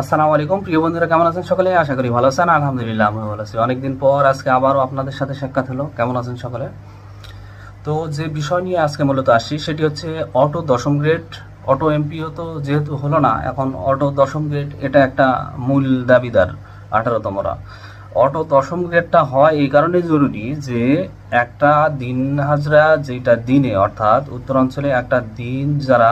আসসালামু আলাইকুম। প্রিয় বন্ধুরা, কেমন আছেন সকলে? আশা করি ভালো আছেন। আলহামদুলিল্লাহ আমি ভালো আছি। অনেকদিন পর আজকে আবারও আপনাদের সাথে সাক্ষাৎ হলো। কেমন আছেন সকলে? তো যে বিষয় নিয়ে আজকে মূলত আসছি, সেটি হচ্ছে অটো দশম গ্রেড। অটো এমপিও তো যেহেতু হলো না, এখন অটো দশম গ্রেড, এটা একটা মূল দাবিদার আঠারোতমরা। অটো দশম গ্রেডটা হয় এই কারণে জরুরি যে একটা দিন হাজরা যেটা দিনে, অর্থাৎ উত্তরাঞ্চলে একটা দিন যারা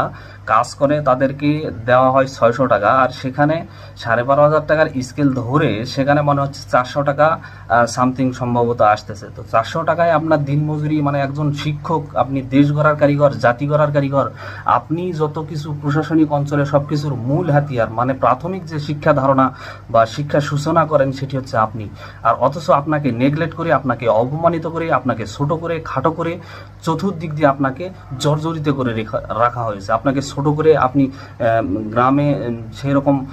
কাজ করে তাদেরকে দেওয়া হয় ছয়শো টাকা। আর সেখানে সাড়ে বারো হাজার টাকার স্কেল ধরে সেখানে মনে হচ্ছে চারশো টাকা সামথিং সম্ভবত আসতেছে। তো চারশো টাকায় আপনার দিন মজুরি মানে একজন শিক্ষক, আপনি দেশ গড়ার কারিগর, জাতি গড়ার কারিগর, আপনি যত কিছু প্রশাসনিক অঞ্চলে সব কিছুর মূল হাতিয়ার মানে প্রাথমিক যে শিক্ষা ধারণা বা শিক্ষা সূচনা করেন সেটি হচ্ছে আপনি। আর অথচ আপনাকে নেগলেক্ট করে, আপনাকে অপমানিত করে আপনাকে ছোট করে, খাটো করে চতুর্দিক দিয়ে আপনাকে জর্জরিত করে রেখা- হয়েছে। আপনাকে ছোট করে আপনি গ্রামে সেই রকম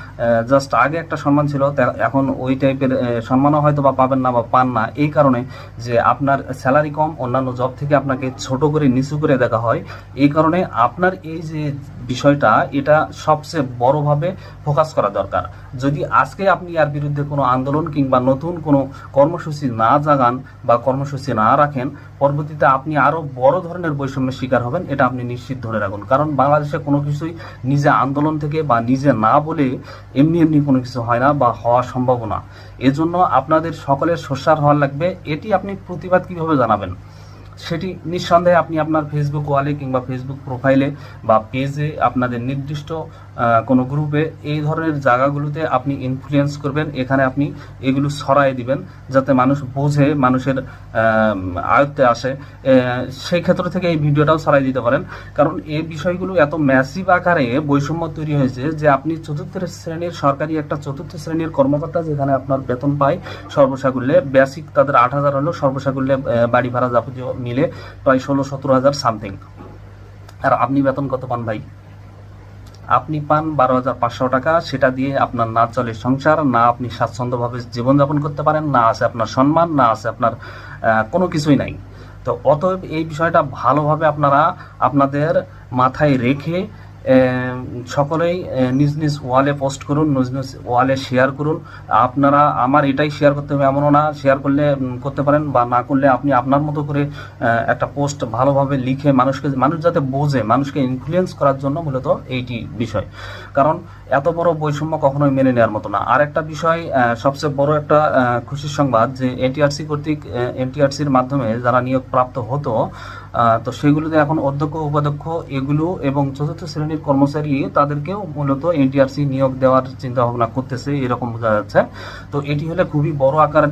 জাস্ট আগে একটা সম্মান ছিল এখন ওই টাইপের সম্মানও হয়তো বা পাবেন না বা পান না। এই কারণে যে আপনার স্যালারি কম, অন্যান্য জব থেকে আপনাকে ছোট করে নিচু করে দেখা হয়। এই কারণে আপনার এই যে বিষয়টা, এটা সবচেয়ে বড়ভাবে ফোকাস করা দরকার। যদি আজকে আপনি এর বিরুদ্ধে কোনো আন্দোলন কিংবা নতুন কোনো কর্মসূচি না জাগান বা কর্মসূচি না রাখেন, পরবর্তীতে আপনি আরও বড় ধরনের বৈষম্যের শিকার হবেন, এটা আপনি নিশ্চিত ধরে রাখুন। কারণ বাংলাদেশে কোনো কিছুই নিজে আন্দোলন থেকে বা নিজে না বলে এমনি এমনি কোনো কিছু হয় না বা হওয়া সম্ভব না। এজন্য আপনাদের সকলের সস্যার হওয়ার লাগবে। এটি আপনি প্রতিবাদ কীভাবে জানাবেন? সেটি নিঃসন্দেহে আপনি আপনার ফেসবুক ওয়ালে কিংবা ফেসবুক প্রোফাইলে বা পেজে আপনাদের নির্দিষ্ট কোনো গ্রুপে এই ধরনের জায়গাগুলোতে আপনি ইনফ্লুয়েন্স করবেন। এখানে আপনি এগুলো ছড়াই দিবেন যাতে মানুষ বোঝে, মানুষের আয়ত্তে আসে। সেই ক্ষেত্র থেকে এই ভিডিওটাও ছড়াই দিতে পারেন। কারণ এই বিষয়গুলো এত ম্যাসিভ আকারে বৈষম্য তৈরি হয়েছে যে আপনি চতুর্থ শ্রেণির সরকারি একটা চতুর্থ শ্রেণির কর্মকর্তা যেখানে আপনার বেতন পায় সর্বসাকুল্যে বেসিক তাদের আট হাজার হলো সর্বসাকুল্যে বাড়ি ভাড়া যাবতীয় মিলে প্রায় ষোলো, সতেরো হাজার সামথিং আর আপনি বেতন কত পান ভাই? আপনি পান বারো হাজার পাঁচশো টাকা, সেটা দিয়ে আপনার না চলে সংসার, না আপনি স্বাচ্ছন্দ্যভাবে জীবনযাপন করতে পারেন, না আছে আপনার সম্মান, না আছে আপনার কোনো কিছুই নাই। তো অতএব এই বিষয়টা ভালোভাবে আপনারা আপনাদের মাথায় রেখে সকলেই নিজ নিজ ওয়ালে পোস্ট করুন, নিজ নিজ ওয়ালে শেয়ার করুন। আপনারা, আমার এটাই শেয়ার করতে হবে, এমনও না শেয়ার করলে করতে পারেন, বা না করলে আপনি আপনার মতো করে একটা পোস্ট ভালোভাবে লিখে মানুষকে, মানুষ যাতে বোঝে, মানুষকে ইনফ্লুয়েন্স করার জন্য মূলত এইটি বিষয়। কারণ, এত বড় বৈষম্য কখনোই মেনে নেওয়ার মতো না। আর একটা বিষয় সবচেয়ে বড় একটা খুশির সংবাদ যে এনটিআরসি কর্তৃক এনটিআরসির মাধ্যমে যারা নিয়োগ প্রাপ্ত হতো তো সেগুলোতে এখন অধ্যক্ষ, উপাধ্যক্ষ এগুলো এবং চতুর্থ শ্রেণির কর্মচারী তাদেরকেও মূলত এনটিআরসি নিয়োগ দেওয়ার চিন্তা ভাবনা করতেছে, এরকম বোঝা যাচ্ছে। তো এটি হলে খুবই বড় আকার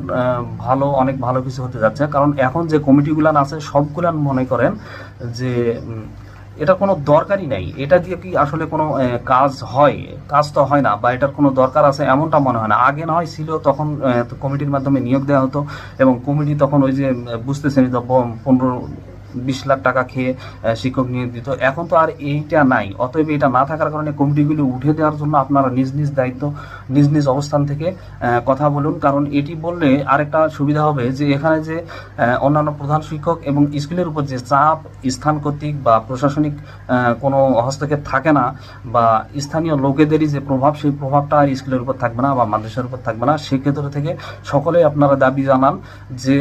ভালো, অনেক ভালো কিছু হতে যাচ্ছে। কারণ এখন যে কমিটিগুলান আছে, সবগুলান মনে করেন যে এটা কোনো দরকারই নাই। এটা দিয়ে কি আসলে কোনো কাজ হয়? কাজ তো হয় না, বা এটার কোনো দরকার আছে এমনটা মনে হয় না। আগে না হয় ছিল, তখন কমিটির মাধ্যমে নিয়োগ দেওয়া হতো এবং কমিটি তখন ওই যে বুঝতেছেন পনেরো বিশ লাখ টাকা খেয়ে শিক্ষক নিয়োগ দিত এখন তো আর এইটা নাই। অতএব এটা না থাকার কারণে কমিটিগুলি উঠে দেওয়ার জন্য আপনারা নিজ নিজ দায়িত্ব, নিজ নিজ অবস্থান থেকে কথা বলুন। কারণ এটি বললে আরেকটা সুবিধা হবে যে এখানে যে অন্যান্য প্রধান শিক্ষক এবং স্কুলের উপর যে চাপ স্থান কর্তৃক বা প্রশাসনিক কোনো হস্তক্ষেপ থাকে না বা স্থানীয় লোকেদেরই যে প্রভাব, সেই প্রভাবটা আর স্কুলের উপর থাকবে না বা মাদ্রাসার উপর থাকবে না, সেক্ষেত্র থেকে সকলেই আপনারা দাবি জানান যে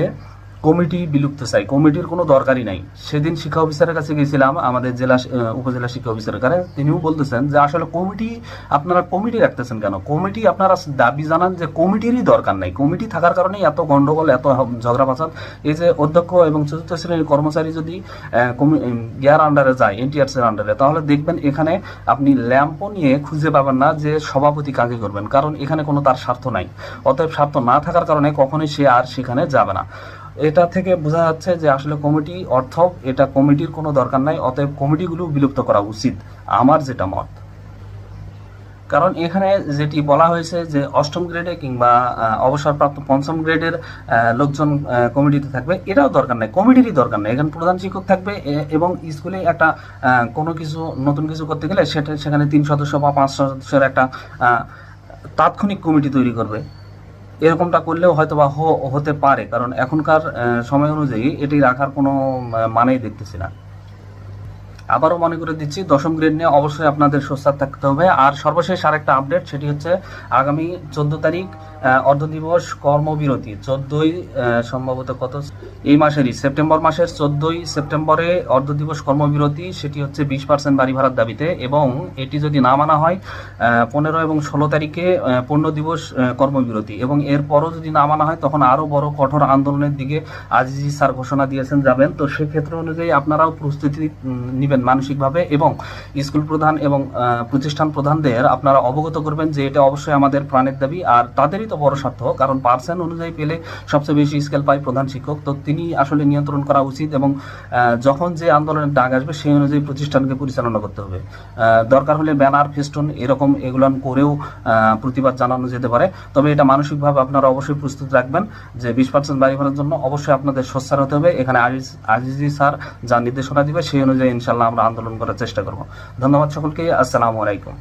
কমিটি বিলুপ্ত চাই। কমিটির কোনো দরকারই নাই। সেদিন শিক্ষা অফিসারের কাছে গেছিলাম আমাদের জেলা উপজেলা শিক্ষা অফিসারের কাছে তিনিও বলতেছেন যে আসলে কমিটি আপনারা কমিটি রাখতেছেন কেন? কমিটি আপনারা দাবি জানান যে কমিটিরই দরকার নাই। কমিটি থাকার কারণেই এত গন্ডগোল এত ঝগড়া ফাসাদ এই যে অধ্যক্ষ এবং চতুর্থ শ্রেণির কর্মচারী যদি উম, আন্ডারে যায় এনটিআরস এর আন্ডারে তাহলে দেখবেন এখানে আপনি ল্যাম্পও নিয়ে খুঁজে পাবেন না যে সভাপতি কাকে করবেন। কারণ এখানে কোনো তার স্বার্থ নাই। অতএব স্বার্থ না থাকার কারণে কখনোই সে আর সেখানে যাবে না। এটা থেকে বোঝা যাচ্ছে যে আসলে কমিটি অর্থ এটা কমিটির কোনো দরকার নাই, অতএব কমিটিগুলো বিলুপ্ত করা উচিত, আমার যেটা মত। কারণ এখানে যেটি বলা হয়েছে যে অষ্টম গ্রেডে কিংবা অবসরপ্রাপ্ত পঞ্চম গ্রেডের লোকজন কমিটিতে থাকবে, এটাও দরকার নেই, কমিটিরই দরকার নেই, এখানে প্রধান শিক্ষক থাকবে এবং স্কুলে একটা কোনো কিছু, নতুন কিছু করতে গেলে সেটা, সেখানে তিন সদস্য বা পাঁচ সদস্যের একটা তাৎক্ষণিক কমিটি তৈরি করবে। এরকমটা করলেও হয়তো বা হতে পারে। কারণ এখনকার সময় অনুযায়ী এটি রাখার কোনো মানেই দেখতেছি না। আবারও মনে করে দিচ্ছি দশম গ্রেড নিয়ে অবশ্যই আপনাদের সোচ্চার থাকতে হবে। আর সর্বশেষ আরেকটা আপডেট সেটি হচ্ছে আগামী চোদ্দ তারিখ অর্ধ দিবস কর্মবিরতি। চোদ্দই সম্ভবত কত? এই মাসেরই সেপ্টেম্বর মাসের চোদ্দই সেপ্টেম্বরে অর্ধ দিবস কর্মবিরতি সেটি হচ্ছে বিশ পার্সেন্ট বাড়ি ভাড়ার দাবিতে। এবং এটি যদি না মানা হয় পনেরো এবং ষোলো তারিখে পূর্ণ দিবস কর্মবিরতি। এবং এরপরও যদি না মানা হয় তখন আরও বড় কঠোর আন্দোলনের দিকে আজিজি স্যার ঘোষণা দিয়েছেন যাবেন। তো সেক্ষেত্রে অনুযায়ী আপনারাও প্রস্তুতি উম, নেবেন মানসিকভাবে এবং স্কুল প্রধান এবং প্রতিষ্ঠান প্রধানদের আপনারা অবগত করবেন যে এটা অবশ্যই আমাদের প্রাণের দাবি আর তাদেরই তো বড় স্বার্থ, কারণ পার্সেন্ট অনুযায়ী পেলে সবচেয়ে বেশি স্কেল পায় প্রধান শিক্ষক। তো তিনি আসলে নিয়ন্ত্রণ করা উচিত এবং যখন যে আন্দোলনের ডাক আসবে সেই অনুযায়ী প্রতিষ্ঠানকে পরিচালনা করতে হবে। দরকার হলে ব্যানার, ফেস্টুন এরকম এগুলান করেও প্রতিবাদ জানানো যেতে পারে। তবে এটা মানসিকভাবে আপনারা অবশ্যই প্রস্তুত রাখবেন যে বিশ পার্সেন্ট বাড়ি ভাড়ার জন্য অবশ্যই আপনাদের সোচ্চার হতে হবে। এখানে আজিজি স্যার যা নির্দেশনা দিবে সেই অনুযায়ী ইনশাল্লাহ আমরা আন্দোলন করার চেষ্টা করব। ধন্যবাদ সকলকে। আসসালামু আলাইকুম।